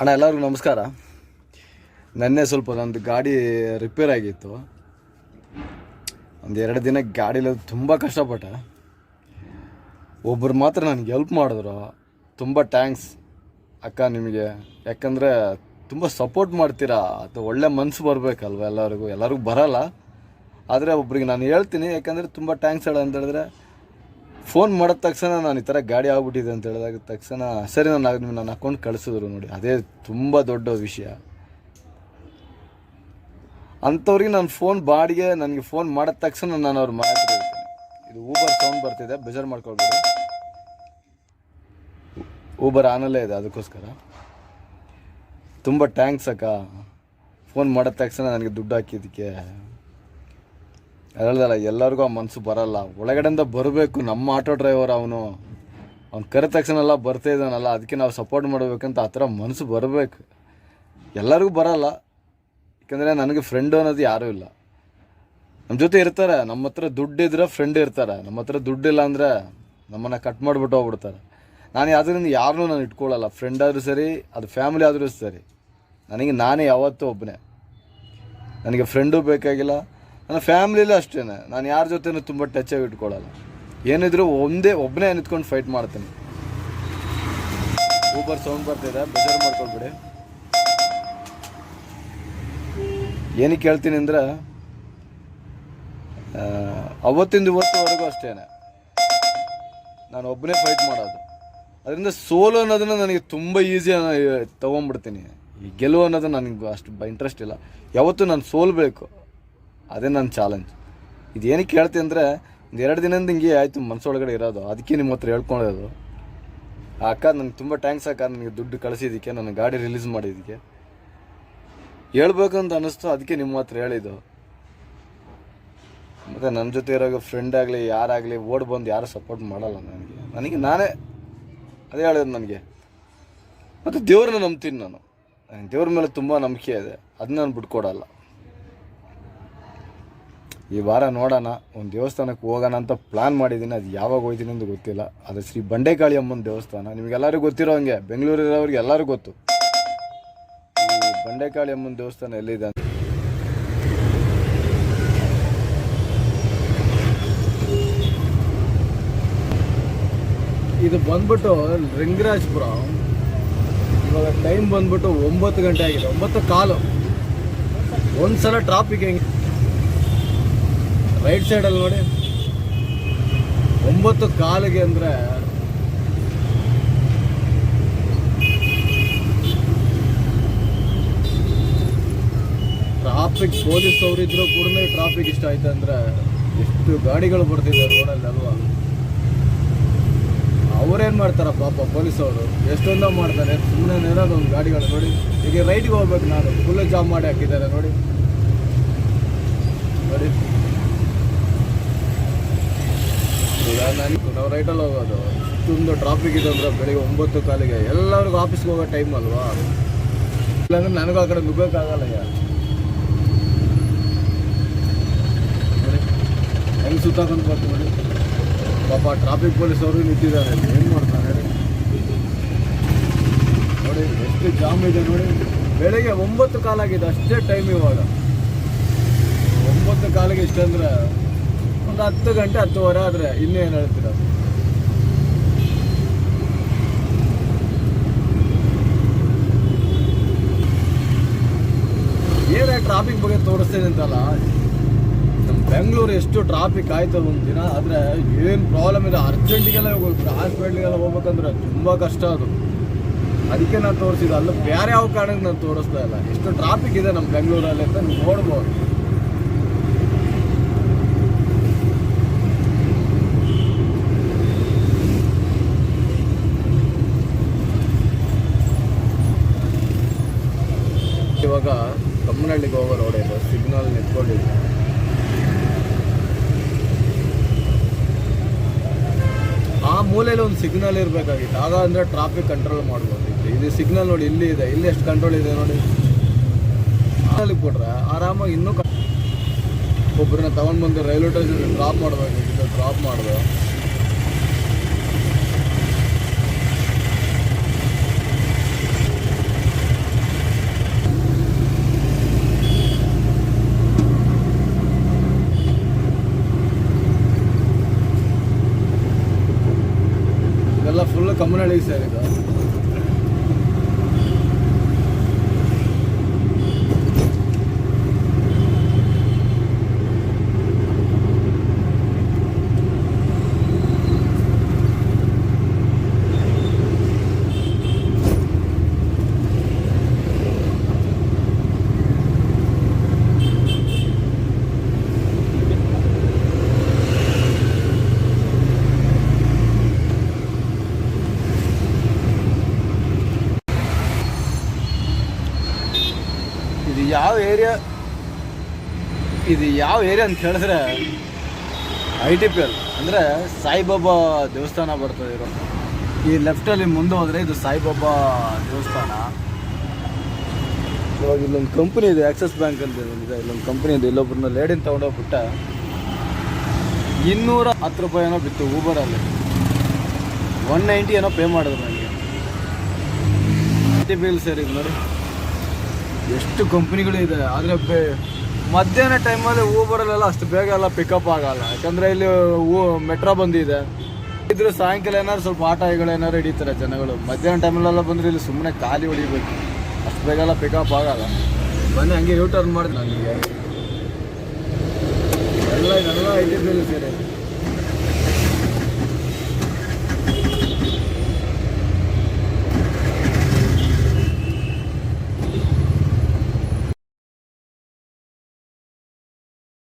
ಅಣ್ಣ, ಎಲ್ಲರಿಗೂ ನಮಸ್ಕಾರ. ನೆನ್ನೆ ಸ್ವಲ್ಪ ನಂದು ಗಾಡಿ ರಿಪೇರ್ ಆಗಿತ್ತು. ಒಂದು ಎರಡು ದಿನ ಗಾಡಿಲಿ ತುಂಬ ಕಷ್ಟಪಟ್ಟೆ. ಒಬ್ಬರು ಮಾತ್ರ ನನಗೆ ಹೆಲ್ಪ್ ಮಾಡಿದ್ರು. ತುಂಬ ಟ್ಯಾಂಕ್ಸ್ ಅಕ್ಕ ನಿಮಗೆ. ಯಾಕಂದರೆ ತುಂಬ ಸಪೋರ್ಟ್ ಮಾಡ್ತೀರಾ? ಅಥವಾ ಒಳ್ಳೆ ಮನಸ್ಸು ಬರಬೇಕಲ್ವ ಎಲ್ಲರಿಗೂ? ಎಲ್ಲರಿಗೂ ಬರಲ್ಲ. ಆದರೆ ಒಬ್ರಿಗೆ ನಾನು ಹೇಳ್ತೀನಿ, ಯಾಕಂದರೆ ತುಂಬ ಟ್ಯಾಂಕ್ಸ್ ಹೇಳ ಅಂತ ಹೇಳಿದ್ರೆ ಫೋನ್ ಮಾಡಿದ ತಕ್ಷಣ ನಾನು ಈ ಥರ ಗಾಡಿ ಆಗ್ಬಿಟ್ಟಿದೆ ಅಂತ ಹೇಳಿದಾಗ ತಕ್ಷಣ, ಸರಿ ನಾನು ನಿಮ್ಮ ನನ್ನ ಅಕೌಂಟ್ ಕಳಿಸಿದ್ರು ನೋಡಿ. ಅದೇ ತುಂಬ ದೊಡ್ಡ ವಿಷಯ. ಅಂಥವ್ರಿಗೆ ನಾನು ಫೋನ್ ಬಾಡಿಗೆ, ನನಗೆ ಫೋನ್ ಮಾಡಿದ ತಕ್ಷಣ ನಾನು ಅವ್ರು ಮಾಡಿದ್ರು ಇದು ಊಬರ್ ಸೌಂಡ್ ಬರ್ತಿದೆ, ಬೇಜಾರು ಮಾಡ್ಕೊಳ್ಬೇಡಿ. ಊಬರ್ ಆನಲ್ಲೇ ಇದೆ, ಅದಕ್ಕೋಸ್ಕರ. ತುಂಬ ಟ್ಯಾಂಕ್ಸ್ ಅಕ್ಕ. ಫೋನ್ ಮಾಡಿದ ತಕ್ಷಣ ನನಗೆ ದುಡ್ಡು ಹಾಕಿದ್ದಕ್ಕೆ. ಹೇಳ್ದಲ್ಲ ಎಲ್ಲರಿಗೂ ಆ ಮನಸ್ಸು ಬರಲ್ಲ. ಒಳಗಡೆಯಿಂದ ಬರಬೇಕು. ನಮ್ಮ ಆಟೋ ಡ್ರೈವರ್ ಅವನು. ಅವ್ನು ಕರೆ ತಕ್ಷಣ ಬರ್ತಾ ಇದ್ದಾನಲ್ಲ, ಅದಕ್ಕೆ ನಾವು ಸಪೋರ್ಟ್ ಮಾಡಬೇಕಂತ ಆ ಥರ ಮನಸ್ಸು ಬರಬೇಕು. ಎಲ್ಲರಿಗೂ ಬರಲ್ಲ. ಯಾಕಂದರೆ ನನಗೆ ಫ್ರೆಂಡು ಅನ್ನೋದು ಯಾರೂ ಇಲ್ಲ. ನಮ್ಮ ಜೊತೆ ಇರ್ತಾರೆ. ನಮ್ಮ ಹತ್ರ ದುಡ್ಡಿದ್ರೆ ಫ್ರೆಂಡ್ ಇರ್ತಾರೆ. ನಮ್ಮ ಹತ್ರ ದುಡ್ಡಿಲ್ಲ ಅಂದರೆ ನಮ್ಮನ್ನು ಕಟ್ ಮಾಡಿಬಿಟ್ಟು ಹೋಗ್ಬಿಡ್ತಾರೆ. ನಾನು ಯಾವುದರಿಂದ ಯಾರನ್ನೂ ನಾನು ಇಟ್ಕೊಳ್ಳಲ್ಲ. ಫ್ರೆಂಡ್ ಆದರೂ ಸರಿ, ಅದು ಫ್ಯಾಮಿಲಿ ಆದರೂ ಸರಿ. ನನಗೆ ನಾನೇ ಯಾವತ್ತೂ ಒಬ್ಬನೇ ನನಗೆ ಫ್ರೆಂಡೂ ಬೇಕಾಗಿಲ್ಲ. ನನ್ನ ಫ್ಯಾಮ್ಲಿಲೂ ಅಷ್ಟೇ ನಾನು ಯಾರ ಜೊತೆನೂ ತುಂಬ ಟಚ್ ಆಗಿ ಇಟ್ಕೊಳ್ಳಲ್ಲ. ಏನಿದ್ರು ಒಂದೇ ಒಬ್ಬನೇ ನಿಂತ್ಕೊಂಡು ಫೈಟ್ ಮಾಡ್ತೀನಿ. ಊಬರ್ ಸೌಂಡ್ ಬರ್ತಿದೆ. ಬೇಜಾರು ಮಾಡ್ಕೊಳ್ಬಿಡಿ. ಏನಕ್ಕೆ ಹೇಳ್ತೀನಿ ಅಂದ್ರೆ ಅವತ್ತಿಂದ ಇವತ್ತುವರೆಗೂ ಅಷ್ಟೇನೆ. ನಾನು ಒಬ್ಬನೇ ಫೈಟ್ ಮಾಡೋದು. ಅದರಿಂದ ಸೋಲು ಅನ್ನೋದನ್ನು ನನಗೆ ತುಂಬ ಈಸಿ ತೊಗೊಂಬಿಡ್ತೀನಿ ಈ ಗೆಲುವು ಅನ್ನೋದು ನನಗೆ ಅಷ್ಟು ಇಂಟ್ರೆಸ್ಟ್ ಇಲ್ಲ. ಯಾವತ್ತೂ ನಾನು ಸೋಲ್ಬೇಕು ಅದೇ ನನ್ನ ಚಾಲೆಂಜ್ ಇದು ಏನಕ್ಕೆ ಹೇಳ್ತೀನಿ ಅಂದರೆ ಒಂದು ಎರಡು ದಿನದಿಂದ ಹಿಂಗೆ ಆಯಿತು ಮನಸ್ಸೊಳಗಡೆ ಇರೋದು. ಅದಕ್ಕೆ ನಿಮ್ಮ ಹತ್ರ ಹೇಳ್ಕೊಳ್ಳೋದು ಅಕ್ಕ, ನನಗೆ ತುಂಬ ಟ್ಯಾಂಕ್ಸ್ ಅಕ್ಕ. ನನಗೆ ದುಡ್ಡು ಕಳಿಸಿದ್ದಕ್ಕೆ ನನ್ನ ಗಾಡಿ ರಿಲೀಸ್ ಮಾಡಿದ್ದಕ್ಕೆ. ಹೇಳ್ಬೇಕು ಅಂತ ಅನ್ನಿಸ್ತು ಅದಕ್ಕೆ ನಿಮ್ಮ ಹತ್ರ ಹೇಳಿದ್ದು. ಮತ್ತು ನನ್ನ ಜೊತೆ ಇರೋ ಫ್ರೆಂಡ್ ಆಗಲಿ, ಯಾರಾಗಲಿ, ಓಡ್ ಬಂದು ಯಾರು ಸಪೋರ್ಟ್ ಮಾಡಲ್ಲ ನನಗೆ. ನನಗೆ ನಾನೇ ಅದೇ ಹೇಳೋದು ನನಗೆ. ಮತ್ತು ದೇವ್ರನ್ನ ನಂಬ್ತೀನಿ ನಾನು. ದೇವ್ರ ಮೇಲೆ ತುಂಬ ನಂಬಿಕೆ ಇದೆ. ಅದನ್ನ ನಾನು ಬಿಟ್ಕೊಡಲ್ಲ. ಈ ವಾರ ನೋಡೋಣ, ಒಂದು ದೇವಸ್ಥಾನಕ್ಕೆ ಹೋಗೋಣ ಅಂತ ಪ್ಲ್ಯಾನ್ ಮಾಡಿದ್ದೀನಿ. ಅದು ಯಾವಾಗ ಹೋಯ್ತೀನಿ ಅಂತ ಗೊತ್ತಿಲ್ಲ. ಅದು ಶ್ರೀ ಬಂಡೆಕಾಳಿ ಅಮ್ಮನ ದೇವಸ್ಥಾನ ನಿಮಗೆಲ್ಲರಿಗೂ ಗೊತ್ತಿರೋ ಹಂಗೆ. ಬೆಂಗಳೂರಿರೋರಿಗೆ ಎಲ್ಲರಿಗೂ ಗೊತ್ತು. ಈ ಬಂಡೆಕಾಳಿ ಅಮ್ಮನ ದೇವಸ್ಥಾನ ಎಲ್ಲಿದೆ ಅಂತ. ಇದು ಬಂದ್ಬಿಟ್ಟು ರಿಂಗರಾಜ್ಪುರ ಇವಾಗ ಟೈಮ್ ಬಂದ್ಬಿಟ್ಟು ಒಂಬತ್ತು ಗಂಟೆ ಆಗಿದೆ. ಒಂಬತ್ತು ಕಾಲು. ಒಂದ್ಸಲ ಟ್ರಾಫಿಕ್ ಹೆಂಗೆ? ರೈಟ್ ಸೈಡಲ್ಲಿ ನೋಡಿ. ಒಂಬತ್ತು ಕಾಲಿಗೆ ಅಂದರೆ ಟ್ರಾಫಿಕ್ ಪೊಲೀಸ್ ಅವರಿದ್ರು ಕೂಡ ಟ್ರಾಫಿಕ್ ಇಷ್ಟ ಆಯ್ತು ಅಂದರೆ ಎಷ್ಟು ಗಾಡಿಗಳು ಬರ್ತಿದೆ ರೋಡಲ್ಲಿ ಅಲ್ವಾ? ಅವ್ರೇನು ಮಾಡ್ತಾರ ಪಾಪ ಪೊಲೀಸವರು ಎಷ್ಟೊಂದ ಮಾಡ್ತಾರೆ? ಸುಮ್ಮನೆ ಒಂದು ಗಾಡಿಗಳು ನೋಡಿ. ಈಗ ರೈಟ್ಗೆ ಹೋಗ್ಬೇಕು ನಾನು. ಫುಲ್ ಜಾಮ್ ಮಾಡಿ ಹಾಕಿದ್ದಾರೆ ನೋಡಿ ಈಗ ರೈಟಲ್ಲಿ ಹೋಗೋದು ಇಷ್ಟೊಂದು ಟ್ರಾಫಿಕ್ ಇದೆ ಅಂದ್ರೆ ಬೆಳಿಗ್ಗೆ ಒಂಬತ್ತು ಕಾಲಿಗೆ. ಎಲ್ಲರಿಗೂ ಆಫೀಸ್ಗೆ ಹೋಗೋ ಟೈಮ್ ಅಲ್ವಾ? ಇಲ್ಲಾಂದ್ರೆ ನನಗೂ ಆ ಕಡೆ ನುಗ್ಗೋಕ್ಕಾಗಲ್ಲ ಹೆಂಗೆ ಸುತ್ತಾಕೊಂಡು ಬರ್ತೀವಿ ನೋಡಿ. ಪಾಪ ಟ್ರಾಫಿಕ್ ಪೊಲೀಸ್ ಅವರು ನಿಂತಿದ್ದಾರೆ. ಏನು ಮಾಡ್ತಾರೆ ನೋಡಿ, ಎಷ್ಟು ಜಾಮ್ ಇದೆ ನೋಡಿ. ಬೆಳಿಗ್ಗೆ ಒಂಬತ್ತು ಕಾಲಾಗಿದೆ, ಅಷ್ಟೇ ಟೈಮ್ ಇವಾಗ. ಒಂಬತ್ತು ಕಾಲಿಗೆ ಇಷ್ಟಂದ್ರೆ, ಒಂದು ಹತ್ತು ಗಂಟೆ ಹತ್ತುವರೆ ಆದರೆ ಇನ್ನೇನು ಹೇಳ್ತೀರ ಏನೇ ಟ್ರಾಫಿಕ್ ಬಗ್ಗೆ ತೋರಿಸ್ತೇನೆ ಅಂತಲ್ಲ. ನಮ್ಮ ಬೆಂಗಳೂರು ಎಷ್ಟು ಟ್ರಾಫಿಕ್ ಆಯಿತು ಒಂದು ದಿನ, ಆದರೆ ಏನು ಪ್ರಾಬ್ಲಮ್ ಇದೆ? ಅರ್ಜೆಂಟಿಗೆಲ್ಲ ಹೋಗ್ಬೇಕು ಹಾಸ್ಪಿಟ್ಲಿಗೆಲ್ಲ ಹೋಗ್ಬೇಕಂದ್ರೆ ತುಂಬ ಕಷ್ಟ ಅದು. ಅದಕ್ಕೆ ನಾನು ತೋರಿಸಿದ್ದು, ಅಲ್ಲ ಬೇರೆ ಯಾವ ಕಾರಣಕ್ಕೆ ನಾನು ತೋರಿಸ್ತಾ ಇಲ್ಲ. ಎಷ್ಟು ಟ್ರಾಫಿಕ್ ಇದೆ ನಮ್ಮ ಬೆಂಗಳೂರಲ್ಲಿ ಅಂತ ನೀವು ನೋಡ್ಬೋದು ಇವಾಗ ಕಮ್ಮನಹಳ್ಳಿಗೆ ಹೋಗೋ ರೋಡ್ ಇದು. ಸಿಗ್ನಲ್ ನಿಂತ್ಕೊಂಡಿದ್ದೆ ಆ ಮೂಲೆಯಲ್ಲಿ ಒಂದು ಸಿಗ್ನಲ್ ಇರಬೇಕಾಗಿತ್ತು. ಆಗ ಅಂದರೆ ಟ್ರಾಫಿಕ್ ಕಂಟ್ರೋಲ್ ಮಾಡ್ಬೋದಿತ್ತು. ಇದು ಸಿಗ್ನಲ್ ನೋಡಿ ಇಲ್ಲಿ ಇದೆ. ಇಲ್ಲಿ ಎಷ್ಟು ಕಂಟ್ರೋಲ್ ಇದೆ ನೋಡಿ. ಅಲ್ಲಿ ಕೊಟ್ರೆ ಆರಾಮಾಗಿ ಇನ್ನೂ ಒಬ್ಬರನ್ನ ತಗೊಂಡು ಬಂದು ರೈಲ್ವೆ ಸ್ಟೇಷನ್ ಡ್ರಾಪ್ ಮಾಡಬೇಕಾಗಿತ್ತು ಡ್ರಾಪ್ ಮಾಡಿದೆ. కమ్మునాడు సార్ ಯಾವ ಏರಿಯಾ ಇದು ಯಾವ ಏರಿಯಾ ಅಂತ ಹೇಳಿದ್ರೆ ಐ ಟಿ ಪಿ ಎಲ್ ಅಂದರೆ ಸಾಯಿಬಾಬಾ ದೇವಸ್ಥಾನ ಬರ್ತದೆ ಇರೋ ಈ ಲೆಫ್ಟಲ್ಲಿ ಮುಂದೆ ಹೋದರೆ ಇದು ಸಾಯಿಬಾಬಾ ದೇವಸ್ಥಾನ. ಇವಾಗ ಇಲ್ಲೊಂದು ಕಂಪ್ನಿ ಇದೆ ಆಕ್ಸಿಸ್ ಬ್ಯಾಂಕ್ ಅಂತ ಇದೆ ಇಲ್ಲೊಂದು ಕಂಪ್ನಿ ಇದೆ ಇಲ್ಲೊಬ್ಬರನ್ನ ಲೇಡಿನ ತೊಗೊಂಡೋಗ್ಬಿಟ್ಟ ಇನ್ನೂರ ಹತ್ತು ರೂಪಾಯಿ ಏನೋ ಬಿತ್ತು ಊಬರಲ್ಲಿ ಒನ್ ನೈಂಟಿ ಏನೋ ಪೇ ಮಾಡಿದ್ರು ನನಗೆ ಐ ಟಿ ಎಲ್ ಸರ್ ಇದು ನೋಡಿ. ಎಷ್ಟು ಕಂಪ್ನಿಗಳು ಇದೆ, ಆದರೆ ಬೇ, ಮಧ್ಯಾಹ್ನ ಟೈಮಲ್ಲಿ ಊಬರಲ್ಲೆಲ್ಲ ಅಷ್ಟು ಬೇಗ ಎಲ್ಲ ಪಿಕಪ್ ಆಗಲ್ಲ. ಯಾಕಂದರೆ ಇಲ್ಲಿ ಹೂ ಮೆಟ್ರೋ ಬಂದಿದೆ. ಇದ್ರೆ ಸಾಯಂಕಾಲ ಏನಾದ್ರು ಸ್ವಲ್ಪ ಆಟಗಳು ಏನಾದ್ರು ಹಿಡಿತಾರೆ ಜನಗಳು. ಮಧ್ಯಾಹ್ನ ಟೈಮಲ್ಲೆಲ್ಲ ಬಂದರೆ ಇಲ್ಲಿ ಸುಮ್ಮನೆ ಖಾಲಿ ಹೊಡಿಬೇಕು. ಅಷ್ಟು ಬೇಗ ಎಲ್ಲ ಪಿಕಪ್ ಆಗಲ್ಲ. ಬನ್ನಿ, ಹಂಗೆ ಯೂ ಟರ್ನ್ ಮಾಡಿದೆ ನನಗೆ ಎಲ್ಲ ಇದೆಲ್ಲ ಐಟಿ ಸೇರಿ.